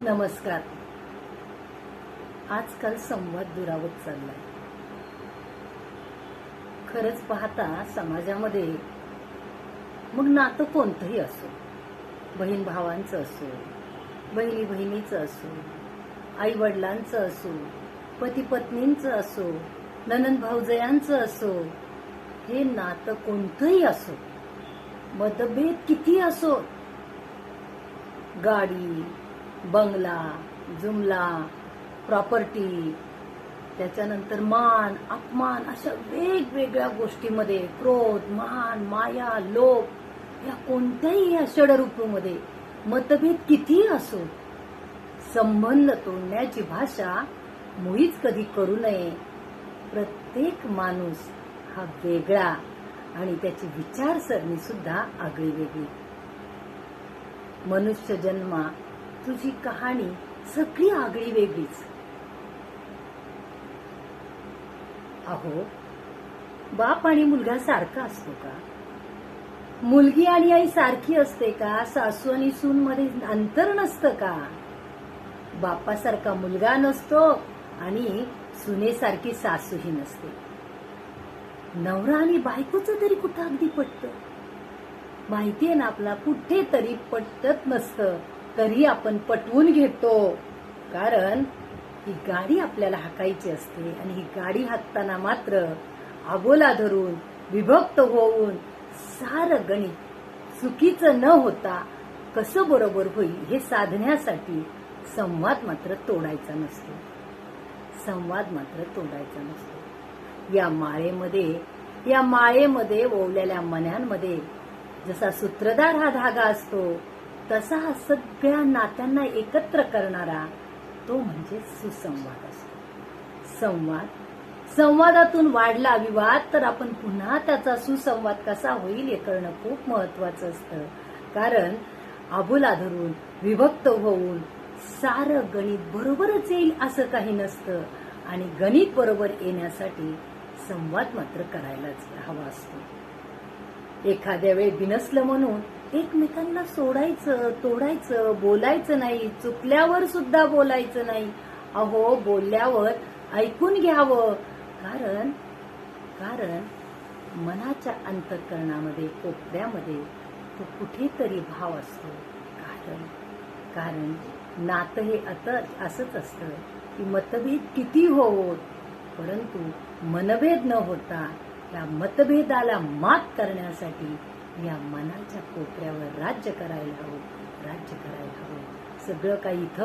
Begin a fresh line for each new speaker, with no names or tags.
नमस्कार. आजकाल संवाद दुरावत चाललाय. खरंच पाहता समाजामध्ये मग नातं कोणतंही असो बहीण भावांचं असो बहिणी बहिणीचं असो आई वडिलांचं असो पती पत्नींचं असो ननंद भाऊजयांचं असो हे नातं कोणतंही असो मतभेद किती असो गाडी बंगला जुमला प्रॉपर्टी त्याच्यानंतर मान अपमान अशा वेगवेगळ्या गोष्टीमध्ये क्रोध मान माया लोभ या कोणत्याही या षडरूपूमध्ये मतभेद कितीही असो संबंध तोडण्याची भाषा मुळीच कधी करू नये. प्रत्येक माणूस हा वेगळा आणि त्याची विचारसरणी सुद्धा आगळी वेगळी. मनुष्य जन्मा तुझी कहाणी सगळी आगळी वेगळीच. अहो बाप आणि मुलगा सारखा असतो का? मुलगी आणि आई सारखी असते का? सासू आणि सून मध्ये अंतर नसतं का? बापासारखा मुलगा नसतो आणि सुनेसारखी सासूही नसते. नवरा आणि बायकोचं तरी कुठं अगदी पटतं? माहितीये ना आपला कुठेतरी पटत नसतं. तरी आपण पटवून घेतो. कारण ही गाडी आपल्याला हाकायची असते आणि ही गाडी हाकताना मात्र आबोला धरून विभक्त होऊन सारं गणित चुकीचं न होता कसं बरोबर होईल हे साधण्यासाठी संवाद मात्र तोडायचा नसतो. संवाद मात्र तोडायचा नसतो. या माळेमध्ये या माळेमध्ये ओवलेल्या मन्यांमध्ये जसा सूत्रधार हा धागा असतो तसा हा सगळ्या नात्यांना एकत्र करणारा तो म्हणजे सुसंवाद असतो. संवाद. संवादातून वाढला विवाद तर आपण पुन्हा त्याचा सुसंवाद कसा होईल हे करणं खूप महत्वाचं असतं. कारण आबुला धरून विभक्त होऊन सारं गणित बरोबरच येईल असं काही नसतं. आणि गणित बरोबर येण्यासाठी संवाद मात्र करायलाच हवा असतो. एखाद्या वेळी बिनसलं म्हणून एकमेकांना सोडायचं तोडायचं बोलायचं नाही चुकल्यावर सुद्धा बोलायचं नाही. अहो बोलल्यावर ऐकून घ्यावं. कारण कारण मनाच्या अंतकरणामध्ये कोपऱ्यामध्ये तो कुठेतरी भाव असतो. कारण कारण नातं हे आता असंच असतं की मतभेद किती होत परंतु मनभेद न होता या मतभेदाला मात करण्यासाठी या मनाच्या कोपऱ्यावर राज्य करायला हवं राज्य करायला हवं. सगळं काही इथं